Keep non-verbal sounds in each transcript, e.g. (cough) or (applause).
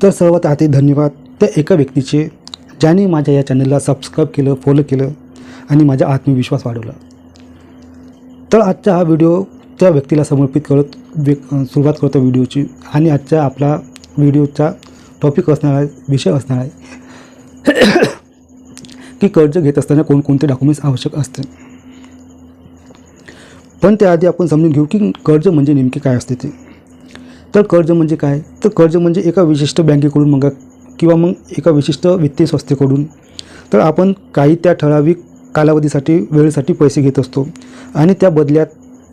तर सर्वात आधी धन्यवाद त्या एका व्यक्तीचे ज्याने माझ्या या चॅनलला सबस्क्राईब केलं फॉलो केलं आणि माझा आत्मविश्वास वाढवला. तर आजचा हा व्हिडिओ त्या व्यक्तीला समर्पित करत व्य सुरुवात करतो व्हिडिओची आणि आजच्या आपला व्हिडिओचा टॉपिक असणार आहे विषय असणार आहे (coughs) की कर्ज घेत असताना कोणकोणते डॉक्युमेंट्स आवश्यक असते पण त्याआधी आपण समजून घेऊ की कर्ज म्हणजे नेमके काय असते ते. तर कर्ज म्हणजे काय? तर कर्ज म्हणजे एका विशिष्ट बँकेकडून मग किंवा मग एका विशिष्ट वित्तीय संस्थेकडून. तर आपण काही त्या ठराविक कालावधीसाठी वेळेसाठी पैसे घेत असतो. आणि त्या बदल्यात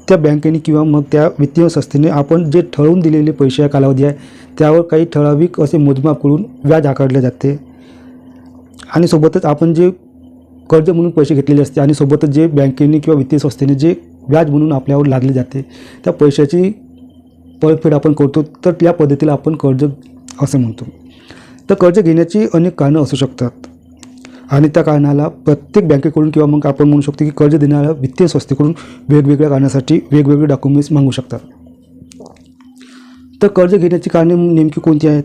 त्या बँकेने किंवा मग त्या वित्तीय संस्थेने आपण जे ठरवून दिलेले पैसे या कालावधी आहे त्यावर काही ठराविक असे मोजमाप करून व्याज आकारले जाते. आणि सोबतच आपण जे कर्ज म्हणून पैसे घेतलेले असते आणि सोबतच जे बँकेने किंवा वित्तीय संस्थेने जे व्याज म्हणून आपल्यावर लागले जाते त्या पैशाची परतफेड आपण करतो तर या पद्धतीला आपण कर्ज असं म्हणतो. तर कर्ज घेण्याची अनेक कारणं असू शकतात. आणि त्या कारणाला प्रत्येक बँकेकडून किंवा मग आपण म्हणू शकतो की कर्ज देणाऱ्या वित्तीय संस्थेकडून वेगवेगळ्या कारणासाठी वेगवेगळे डॉक्युमेंट्स मागू शकतात. तर कर्ज घेण्याची कारणे नेमकी कोणती आहेत?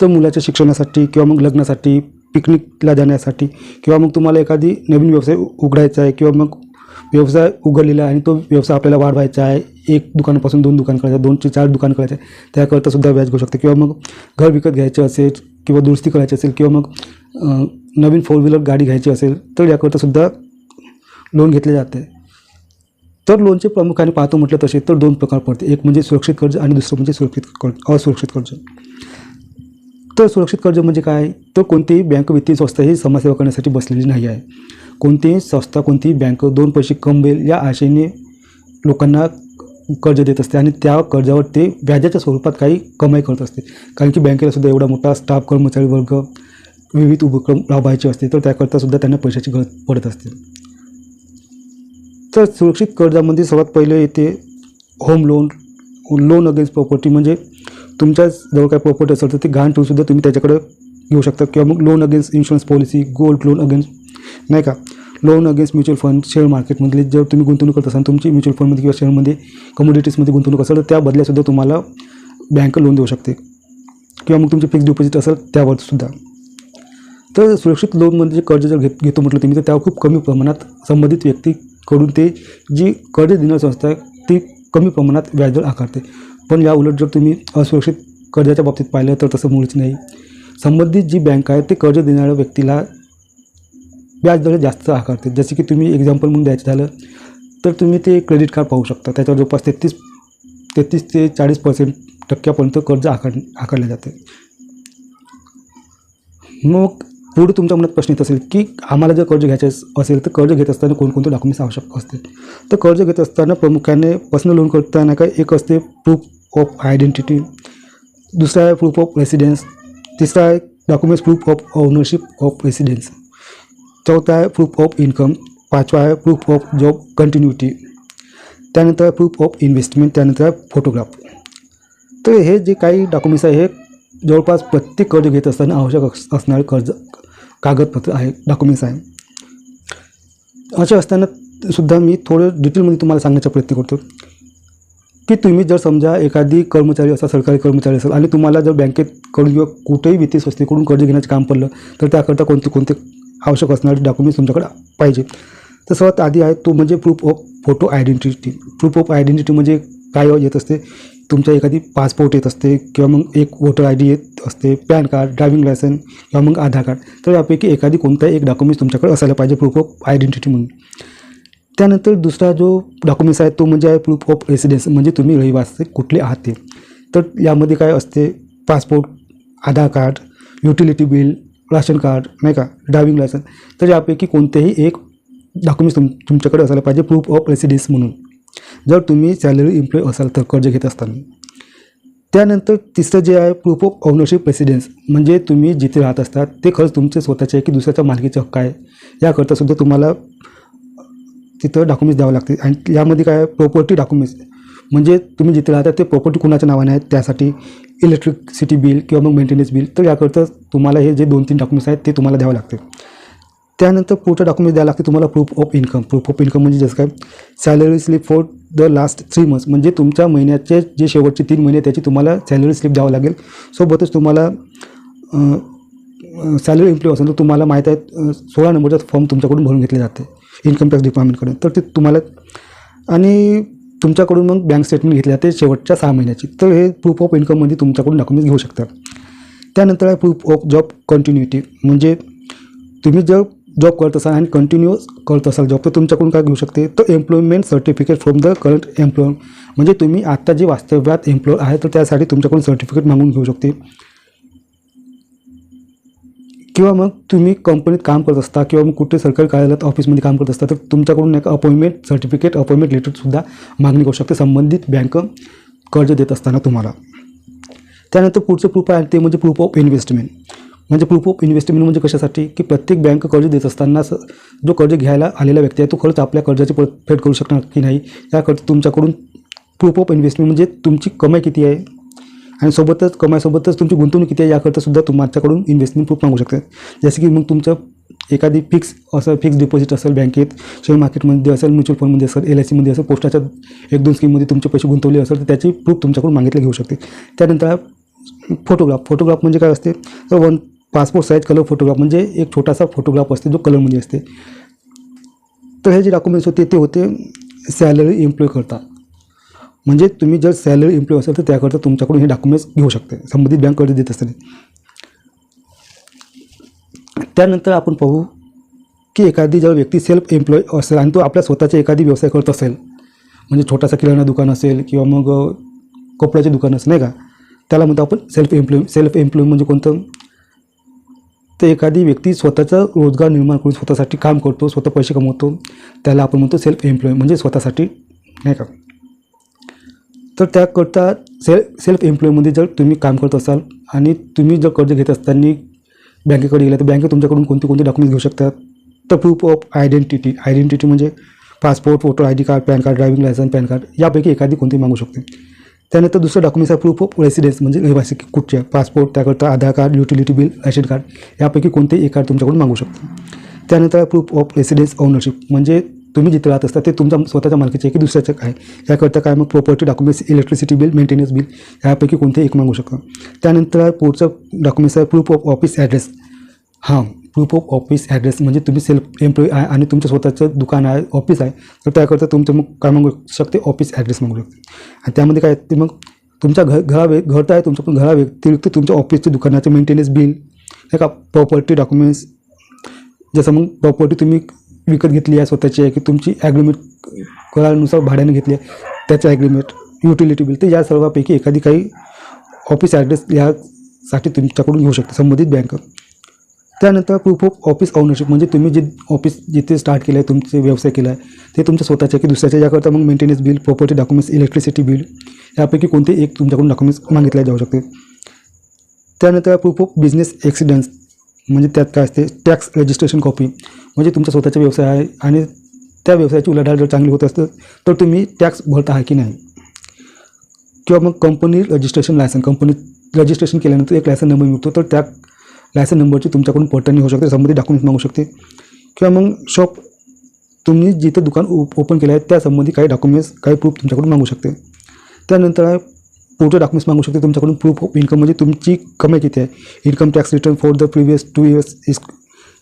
तर मुलाच्या शिक्षणासाठी किंवा मग लग्नासाठी पिकनिकला जाण्यासाठी किंवा मग तुम्हाला एखादी नवीन व्यवसाय उघडायचा आहे किंवा मग व्यवसाय उघडलेला आहे आणि तो व्यवसाय आपल्याला वाढवायचा आहे एक दुकानापासून दोन दुकान करायचं दोन ते चार दुकान करायचं. आहे त्याकरता सुद्धा व्याज घेऊ शकते. किंवा मग घर विकत घ्यायचं असेल किंवा दुरुस्ती करायची असेल किंवा मग नवीन फोर व्हीलर गाडी घ्यायची असेल तर याकरता सुद्धा लोन घेतले जाते. तर लोनचे प्रामुख्याने पाहतो म्हटलं तसे तर दोन प्रकार पडते. एक म्हणजे सुरक्षित कर्ज आणि दुसरं म्हणजे सुरक्षित कर्ज असुरक्षित कर्ज. तर सुरक्षित कर्ज म्हणजे काय? तर कोणतीही बँक वित्तीय संस्था ही समाजसेवा करण्यासाठी बसलेली नाही आहे. कोणतीही संस्था कोणतीही बँक दोन पैसे कमवेल या आशेने लोकांना कर्ज देत असते आणि त्या कर्जावर ते व्याजाच्या स्वरूपात काही कमाई करत असते. कारण की बँकेला सुद्धा एवढा मोठा स्टाफ कर्मचारी वर्ग विविध उपक्रम राबवायचे असते तर त्याकरता सुद्धा त्यांना पैशाची गरज पडत असते. तर सुरक्षित कर्जामध्ये सर्वात पहिले येते home loan loan against property म्हणजे तुमच्या जवळ काय प्रॉपर्टी असेल तर ते गहाण ठेवूनसुद्धा तुम्ही त्याच्याकडे घेऊ शकता. किंवा मग loan against insurance policy gold loan against नाही का? Loan against mutual fund share मार्केटमधले जर तुम्ही गुंतवणूक करत असाल तुमची म्युच्युअल फंडमध्ये किंवा शेअरमध्ये कमोडिटीजमध्ये गुंतवणूक असेल तर त्या बदल्यासुद्धा तुम्हाला बँक लोन देऊ शकते. किंवा मग तुमचे फिक्स डिपॉझिट असेल त्यावर सुद्धा. तर सुरक्षित लोनमध्ये जे कर्ज जर घेत घेतो म्हटलं तुम्ही तर त्यावर खूप कमी प्रमाणात संबंधित व्यक्तीकडून ते जी कर्ज देणारी संस्था आहे ती कमी प्रमाणात व्याजदर आकारते. पण या उलट जर तुम्ही असुरक्षित कर्जाच्या बाबतीत पाहिलं तर तसं मुळीच नाही. संबंधित जी बँक आहे ते कर्ज देणाऱ्या व्यक्तीला व्याजदर जास्त आकारते. जसे की तुम्ही एक्झाम्पल म्हणून द्यायचं झालं तर तुम्ही ते क्रेडिट कार्ड पाहू शकता. त्याच्यावर जवळपास तेहतीस तेहतीस ते चाळीस पर्सेंट टक्क्यापर्यंत कर्ज आकार आकारले जाते. मग पुढे तुमच्या मनात प्रश्न येत असेल की आम्हाला जर कर्ज घ्यायचे असेल तर कर्ज घेत असताना कोणकोणते डॉक्युमेंट्स आवश्यक असते तर कर्ज घेत असताना प्रामुख्याने पर्सनल लोन करताना काय एक असते प्रूफ ऑफ आयडेंटिटी दुसरा आहे प्रूफ ऑफ रेसिडेन्स तिसरा आहे documents proof of ownership of residence चौथा आहे प्रूफ ऑफ इन्कम पाचवा आहे प्रूफ ऑफ जॉब कंटिन्युटी त्यानंतर प्रूफ ऑफ इन्व्हेस्टमेंट त्यानंतर आहे फोटोग्राफ तर हे जे काही डॉक्युमेंट्स आहे हे जवळपास प्रत्येक कर्ज घेत असताना आवश्यक अस- असणारे कर्ज कागदपत्र आहे डॉक्युमेंट्स आहे. असे असताना सुद्धा मी थोडं डिटेलमध्ये तुम्हाला सांगण्याचा प्रयत्न करतो की तुम्ही जर समजा एखादी कर्मचारी असा सरकारी कर्मचारी असेल आणि तुम्हाला जर बँकेकडून किंवा कुठेही वित्तीय संस्थेकडून कर्ज घेण्याचं काम पडलं तर त्याकरता कोणते कोणते आवश्यक असणारे डॉक्युमेंट्स तुमच्याकडे पाहिजे. तर सर्वात आधी आहे तो म्हणजे proof of photo identity proof of identity म्हणजे काय हो येत असते? तुमच्या एखादी पासपोर्ट येत असते किंवा मग एक वोटर आय डी येत असते पॅन कार्ड ड्रायव्हिंग लायसन किंवा मग आधार कार्ड. तर यापैकी एखादी कोणताही एक डॉक्युमेंट्स तुमच्याकडे असायला पाहिजे प्रूफ ऑफ आयडेंटिटी म्हणून. त्यानंतर दुसरा जो डॉक्युमेंट्स आहे तो म्हणजे आहे प्रूफ ऑफ रेसिडेन्स म्हणजे तुम्ही रहिवासी कुठले आहात ते. तर यामध्ये काय असते? Passport Aadhaar card utility bill ration card नाही का ड्रायव्हिंग लायसन तर यापैकी कोणतेही एक डॉक्युमेंट्स तुम तुमच्याकडे असायला पाहिजे प्रूफ ऑफ रेसिडेन्स म्हणून. जर तुम्ही सॅलरी एम्प्लॉय असाल तर कर्ज घेत असताना. त्यानंतर तिसरं जे आहे प्रूफ ऑफ ओनरशिप रेसिडेन्स म्हणजे तुम्ही जिथे राहत असतात ते खरंच तुमचे स्वतःचे आहे की दुसऱ्याच्या मालकीचे हक्क आहे. याकरता सुद्धा तुम्हाला तिथं डॉक्युमेंट्स द्यावं लागते आणि यामध्ये काय प्रॉपर्टी डॉक्युमेंट्स म्हणजे तुम्ही जिथे राहता ते प्रॉपर्टी कुणाच्या नावाने आहेत त्यासाठी इलेक्ट्रिसिटी बिल किंवा मग मेंटेनन्स बिल तर याकरता तुम्हाला हे जे दोन तीन डॉक्युमेंट्स आहेत ते तुम्हाला द्यावं लागते त्यानंतर पुढचं डॉक्युमेंट द्यावं लागते तुम्हाला proof of income proof of income म्हणजे जसं काय salary slip for the last three months म्हणजे तुमच्या महिन्याचे जे शेवटचे तीन महिने त्याची तुम्हाला सॅलरी स्लिप द्यावं लागेल. सोबतच तुम्हाला सॅलरी एम्प्लॉय असेल तर तुम्हाला माहीत आहे सोळा नंबरचा फॉर्म तुमच्याकडून भरून घेतले जाते इन्कम टॅक्स डिपार्टमेंटकडून तर ते तुम्हाला आणि तुमच्याकडून मग बँक स्टेटमेंट घेतल्या ते शेवटच्या सहा महिन्याची. तर हे प्रूफ ऑफ इन्कममध्ये तुमच्याकडून डॉक्युमेंट्स घेऊ शकतात त्यानंतर आहे प्रूफ ऑफ जॉब कंटिन्युटी म्हणजे तुम्ही जर जॉब करत असाल आणि कंटिन्युअस करत असाल जॉब तर तुमच्याकडून काय घेऊ शकते? तर employment certificate from the current employ म्हणजे तुम्ही आत्ता जे वास्तव्यात एम्प्लॉय आहे तर त्यासाठी तुमच्याकडून सर्टिफिकेट मागून घेऊ शकते. किंवा मग तुम्ही कंपनीत काम करत असता किंवा मग कुठे सरकारी कार्यालयात ऑफिसमध्ये काम करत असता तर तुमच्याकडून एक अपॉइंटमेंट सर्टिफिकेट अपॉइंटमेंट लेटरसुद्धा मागणी करू शकते. संबंधित बँक कर्ज देत असताना तुम्हाला. त्यानंतर पुढचं प्रूफ आहे ते म्हणजे प्रूफ ऑफ इन्व्हेस्टमेंट म्हणजे प्रूफ ऑफ इन्व्हेस्टमेंट म्हणजे कशासाठी? की प्रत्येक बँक कर्ज देत असताना जो कर्ज घ्यायला आलेला व्यक्ती आहे तो खरंच आपल्या कर्जाची परतफेड करू शकणार की नाही? याकरता तुमच्याकडून प्रूफ ऑफ इन्व्हेस्टमेंट म्हणजे तुमची कमाई किती आहे? आणि सोबतच कमाईसोबतच तुमची गुंतवणूक किती आहे याकरता सुद्धा तुमच्याकडून इन्व्हेस्टमेंट प्रूफ मागू शकतात जसे की मग तुमचं एखादी फिक्स असं फिक्स डिपॉझिट असेल बँकेत शेअर मार्केटमध्ये असेल म्युच्युअल फंडमध्ये असेल एल आय सीमध्ये असेल पोस्टाच्या एक दोन स्कीममध्ये तुमचे पैसे गुंतवले असेल तर त्याची प्रूफ तुमच्याकडून मागितले घेऊ शकते. त्यानंतर फोटोग्राफ फोटोग्राफ म्हणजे काय असते? तर one passport size colour photograph म्हणजे एक छोटासा फोटोग्राफ असते जो कलरमध्ये असते. तर हे जे डॉक्युमेंट्स होते ते होते सॅलरी एम्प्लॉय करता. म्हणजे तुम्ही जर सॅलरी एम्प्लॉय असेल तर त्याकरता तुमच्याकडून हे डॉक्युमेंट्स घेऊ शकते. संबंधित बँक कर्ज देत असताना त्यानंतर आपण पाहू की एखादी जर व्यक्ती सेल्फ एम्प्लॉय असेल आणि तो आपल्या स्वतःचा एखादी व्यवसाय करत असेल म्हणजे छोटासा किराणा दुकान असेल किंवा मग कपड्याचे दुकान असेल नाही का? त्याला म्हणतो आपण सेल्फ एम्प्लॉय सेल्फ एम्प्लॉय म्हणजे कोणतं? तर एखादी व्यक्ती स्वतःचा रोजगार निर्माण करून स्वतःसाठी काम करतो स्वतः पैसे कमवतो त्याला आपण म्हणतो सेल्फ एम्प्लॉय म्हणजे स्वतःसाठी नाही का? तर त्याकरता से सेल्फ एम्प्लॉयमध्ये जर तुम्ही काम करत असाल आणि तुम्ही जर कर्ज घेत असताना बँकेकडे गेला तर बँके तुमच्याकडून कोणते कोणते डॉक्युमेंट्स घेऊ शकतात? तर प्रूफ ऑफ आयडेंटिटी आयडेंटिटी म्हणजे passport photo I D card PAN card driving licence PAN card यापैकी एखादी कोणती मागू शकते. त्यानंतर दुसरं डॉक्युमेंट्स आहे प्रूफ ऑफ रेसिडेन्स म्हणजे रहिवासी कुठचे पासपोर्ट त्याकरता Aadhaar card utility bill ration card यापैकी कोणतेही एक कार्ड तुमच्याकडून मागू शकतो. त्यानंतर प्रूफ ऑफ रेसिडेन्स ओनरशिप म्हणजे तुम्ही जिथे राहत असता ते तुमच्या स्वतःच्या मालकीचे आहे की दुसऱ्याचं काय? याकरता काय मग property documents electricity bill maintenance bill यापैकी कोणतेही एक मागू शकतो. त्यानंतर आहे पुढचं डॉक्युमेंट्स आहे प्रूफ ऑफ ऑफिस ॲड्रेस हां प्रूफ ऑफ ऑफिस ॲड्रेस म्हणजे तुम्ही सेल्फ एम्प्लॉई आहे आणि तुमचं स्वतःचं दुकान आहे ऑफिस आहे तर त्याकरता तुमचं मग काय मागू शकते? ऑफिस ॲड्रेस मागू शकते. आणि त्यामध्ये काय आहे ते मग तुमच्या घर घरावे घर तर आहे तुमच्या पण घरा तुमच्या ऑफिसचे दुकानाचे मेंटेनन्स बिल हे का प्रॉपर्टी डॉक्युमेंट्स जसं मग प्रॉपर्टी तुम्ही विकत घेतली आहे स्वतःची आहे की तुमची ॲग्रीमेंट करारानुसार भाड्याने घेतली आहे त्याचं ॲग्रीमेंट युटिलिटी बिल तर या सर्वापैकी एखादी काही ऑफिस ॲड्रेस यासाठी तुमच्याकडून घेऊ शकते संबंधित बँक त्यानंतर प्रूफ ऑफ ऑफिस ओनरशिप म्हणजे तुम्ही जे ऑफिस जिथे स्टार्ट केलं आहे तुमचे व्यवसाय केला आहे ते तुमच्या स्वतःच्या की दुसऱ्याच्या याकरता मग maintenance bill property documents electricity bill यापैकी कोणते एक तुमच्याकडून डॉक्युमेंट्स मागितले जाऊ शकते त्यानंतर प्रूफ ऑफ बिझनेस एक्सिडन्स म्हणजे त्यात काय असते टॅक्स रजिस्ट्रेशन कॉपी म्हणजे तुमचा स्वतःचा व्यवसाय आहे आणि त्या व्यवसायाची उलाढाल जर चांगली होत असतं तर तुम्ही टॅक्स भरता आहे की नाही? किंवा मग company registration licence company registration केल्यानंतर एक लायसन नंबर मिळतो तर त्या लायसन नंबरची तुमच्याकडून पडताळणी होऊ शकते संबंधित डॉक्युमेंट मागू शकते. किंवा मग शॉप तुम्ही जिथं दुकान ओपन केलं आहे त्या संबंधी काही डॉक्युमेंट्स काही प्रूफ तुमच्याकडून मागू शकते. त्यानंतर आहे पुढचे डॉक्युमेंट्स मागू शकते? तुमच्याकडून प्रूफ ऑफ इन्कम म्हणजे तुमची कमाई किती आहे? Income tax return for the previous two years is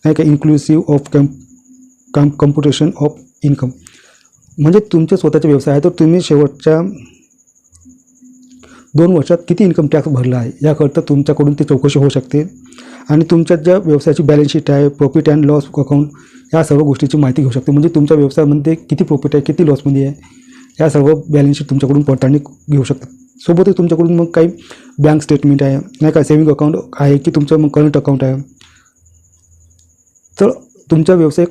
नाही का inclusive of cum cum computation of income म्हणजे तुमचे स्वतःचे व्यवसाय आहे तर तुम्ही शेवटच्या दोन वर्षात किती इन्कम टॅक्स भरला आहे? याकरता तुमच्याकडून ती चौकशी होऊ शकते. आणि तुमच्या ज्या व्यवसायाची बॅलन्स शीट आहे प्रॉफिट अँड लॉस अकाउंट या सर्व गोष्टीची माहिती घेऊ शकते. म्हणजे तुमच्या व्यवसायामध्ये किती प्रॉफिट आहे किती लॉसमध्ये आहे या सर्व बॅलन्स शीट तुमच्याकडून पडताळणी घेऊ शकतात सोबतच तुमच्याकडून मग काही बँक स्टेटमेंट आहे नाही का? सेविंग अकाउंट आहे की तुमचं मग करंट अकाउंट आहे? तर तुमचा व्यवसाय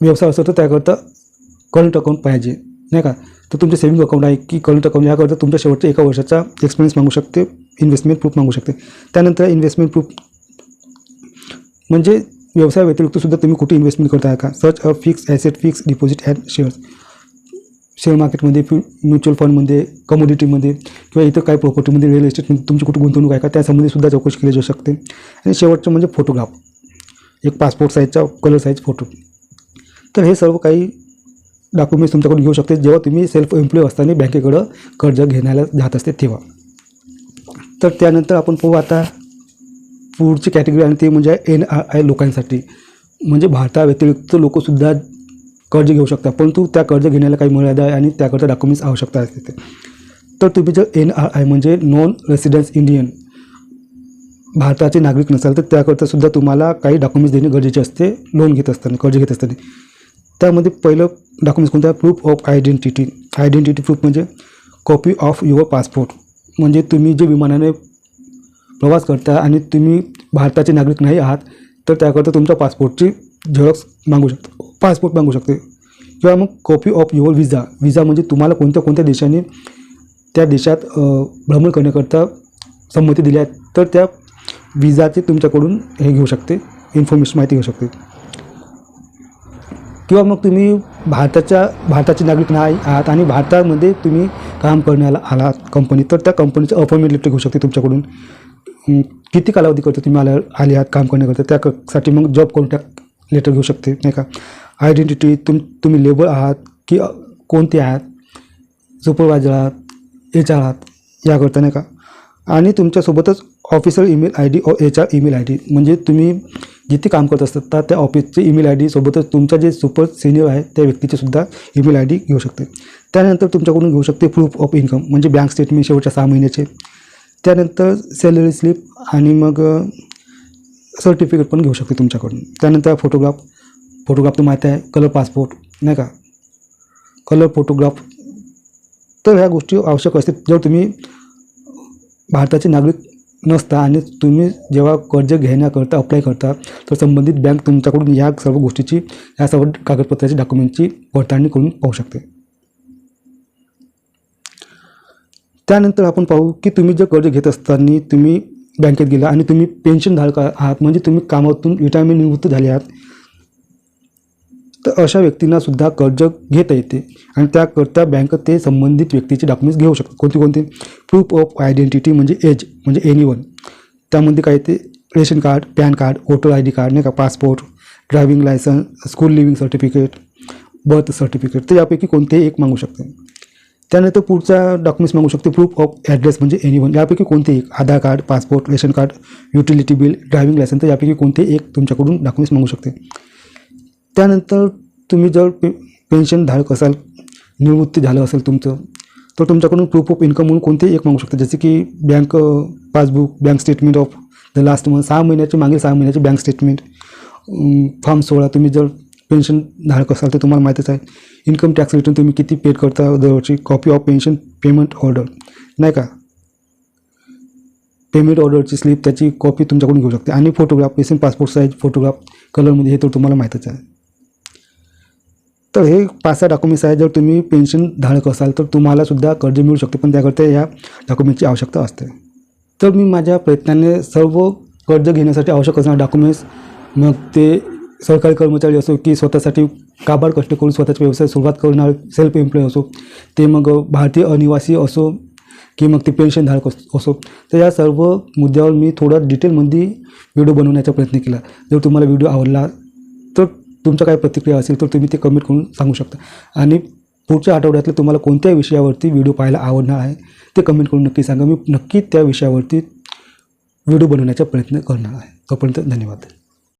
व्यवसाय असेल तर त्याकरता करंट अकाउंट पाहिजे नाही का? तर तुमचे सेविंग अकाउंट आहे की करंट अकाउंट याकरता तुमच्या शेवटच्या एका वर्षाचा एक्सपिरियन्स मागू शकते इन्व्हेस्टमेंट प्रूफ मागू शकते. त्यानंतर इन्व्हेस्टमेंट प्रूफ म्हणजे व्यवसाय व्यतिरिक्त सुद्धा तुम्ही कुठे इन्व्हेस्टमेंट करताय का? Search a fix asset fix deposit and shares share मार्केटमध्ये फ्यु म्युच्युअल फंडमध्ये कमोडिटीमध्ये किंवा इतर काही प्रॉपर्टीमध्ये रिअल इस्टेटमध्ये तुमची कुठे गुंतवणूक आहे का त्यासंबंधी सुद्धा चौकशी केली जाऊ शकते. आणि शेवटचं म्हणजे फोटोग्राफ एक पासपोर्ट साईजचा कलर साईज फोटो तर हे सर्व काही डॉक्युमेंट्स तुमच्याकडून घेऊ शकते. जेव्हा तुम्ही सेल्फ एम्प्लॉय असताना बँकेकडं कर्ज घेण्याला जात असते तेव्हा. तर त्यानंतर आपण पाहू आता पुढची कॅटेगरी आणि ते म्हणजे एन आर आय लोकांसाठी. म्हणजे भारताव्यतिरिक्त लोकसुद्धा कर्ज घेऊ शकता. परंतु त्या कर्ज घेण्याला काही मर्यादा आहे आणि त्याकरता डॉक्युमेंट्स आवश्यकता असते तर तुम्ही जर एन आर आय म्हणजे नॉन रेसिडेन्स इंडियन भारताचे नागरिक नसाल तर त्याकरता सुद्धा तुम्हाला काही डॉक्युमेंट्स देणे गरजेचे असते. लोन घेत असताना कर्ज घेत असताना. त्यामध्ये पहिलं डॉक्युमेंट्स कोणतं आहे? Proof of identity identity proof म्हणजे कॉपी ऑफ युअर पासपोर्ट म्हणजे तुम्ही जे विमानाने प्रवास करता आणि तुम्ही भारताचे नागरिक नाही आहात तर त्याकरता तुमच्या पासपोर्टची झेरॉक्स मागू शकता. पासपोर्ट मागू शकते. किंवा मग copy of your visa visa म्हणजे तुम्हाला कोणत्या कोणत्या देशाने त्या देशात भ्रमण करण्याकरता संमती दिली आहे तर त्या विजाचे तुमच्याकडून हे घेऊ शकते इन्फॉर्मेशन माहिती घेऊ शकते. किंवा मग तुम्ही भारताच्या भारताचे नागरिक नाही आहात आणि भारतामध्ये तुम्ही काम करण्याला आलात कंपनी तर त्या कंपनीचं अपॉइंटमेंट लेटर घेऊ शकते तुमच्याकडून. किती कालावधी करतो तुम्ही आल्या आले आहात काम करण्याकरता त्यासाठी मग जॉब कॉन्टॅक्ट लेटर घेऊ शकते नाही का? आयडेंटिटी तुम तुम्ही लेबर आहात की कोणते आहात? सुपरवायझर आहात एच आर आहात याकरता नाही का? आणि तुमच्यासोबतच official email I D H R email I D म्हणजे तुम्ही जिथे काम करत असतात त्या ऑफिसचे ईमेल आय डी सोबतच तुमचा जे सुपर सिनियर आहे त्या व्यक्तीचे सुद्धा ईमेल आय डी घेऊ शकते. त्यानंतर तुमच्याकडून घेऊ शकते प्रूफ ऑफ इन्कम म्हणजे बँक स्टेटमेंट शेवटच्या सहा महिन्याचे. त्यानंतर सॅलरी स्लिप आणि मग सर्टिफिकेट पण घेऊ शकते तुमच्याकडून. त्यानंतर फोटोग्राफ फोटोग्राफ तर माहीत आहे कलर पासपोर्ट नाही का? कलर फोटोग्राफ तर ह्या गोष्टी आवश्यक असतील. जर तुम्ही भारताचे नागरिक नसता आणि तुम्ही जेव्हा कर्ज घेण्याकरता अप्लाय करता तर संबंधित बँक तुमच्याकडून या सर्व गोष्टीची या सर्व कागदपत्राची डॉक्युमेंटची पडताळणी करून पाहू शकते. त्यानंतर आपण पाहू की तुम्ही जर कर्ज घेत असताना तुम्ही बँकेत गेला आणि तुम्ही पेन्शनधारक आहात. म्हणजे तुम्ही कामातून रिटायरमेंट निवृत्त झाले आहात. तर अशा व्यक्तींना सुद्धा कर्ज घेता येते. आणि त्याकरता बँक ते संबंधित व्यक्तीचे डॉक्युमेंट्स घेऊ शकतात. कोणते कोणते? प्रूफ ऑफ आयडेंटिटी म्हणजे एज म्हणजे एनी वन त्यामध्ये काय ते ration card PAN card voter I D card नाही का? Passport driving licence school leaving certificate birth certificate तर यापैकी कोणतेही एक मागू शकते. त्यानंतर पुढचा डॉक्युमेंट्स मागू शकते. प्रूफ ऑफ ॲड्रेस म्हणजे एनी वन यापैकी कोणतेही एक? Aadhaar card passport ration card utility bill driving licence तर यापैकी कोणतेही एक तुमच्याकडून डॉक्युमेंट्स मागू शकते. त्यानंतर तुम्ही जर पे पेन्शनधारक असाल निवृत्ती झालं असेल तुमचं तर तुमच्याकडून प्रूफ ऑफ इन्कम म्हणून कोणतेही एक मागू शकता. जसे की bank passbook bank statement of the last month सहा महिन्याचे मागील सहा महिन्याचे बँक स्टेटमेंट फॉर्म सोळा तुम्ही जर पेन्शन धारक असाल तर तुम्हाला माहीतच आहे इन्कम टॅक्स रिटर्न तुम्ही किती पेड करता दरवर्षी? Copy of pension payment order नाही का? पेमेंट ऑर्डरची स्लिप त्याची कॉपी तुमच्याकडून घेऊ शकते. आणि फोटोग्राफ पेसेंट पासपोर्ट साईज फोटोग्राफ कलरमध्ये हे तर तुम्हाला माहीतच आहे. तर हे पाच सहा डॉक्युमेंट्स आहे जर तुम्ही पेन्शन धारक असाल तर तुम्हाला सुद्धा कर्ज मिळू शकते. पण त्याकरता या डॉक्युमेंटची आवश्यकता असते. तर मी माझ्या प्रयत्नाने सर्व कर्ज घेण्यासाठी आवश्यक असणारे डॉक्युमेंट्स मग ते सरकारी कर्मचारी असो की स्वतःसाठी काबाड कष्ट करून स्वतःचा व्यवसाय सुरुवात करणार सेल्फ एम्प्लॉय असो ते मग भारतीय अनिवासी असो की मग ते पेन्शनधारक असो तर या सर्व मुद्द्यावर मी थोडा डिटेलमध्ये व्हिडिओ बनवण्याचा प्रयत्न केला. जर तुम्हाला व्हिडिओ आवडला तुमच्या काय प्रतिक्रिया असेल तर तुम्ही ते कमेंट करून सांगू शकता. आणि पुढच्या आठवड्यातले तुम्हाला कोणत्या विषयावरती व्हिडिओ पाहायला आवडणार आहे ते कमेंट करून नक्की सांगा. मी नक्की त्या विषयावरती व्हिडिओ बनवण्याचा प्रयत्न करणार आहे. तोपर्यंत धन्यवाद.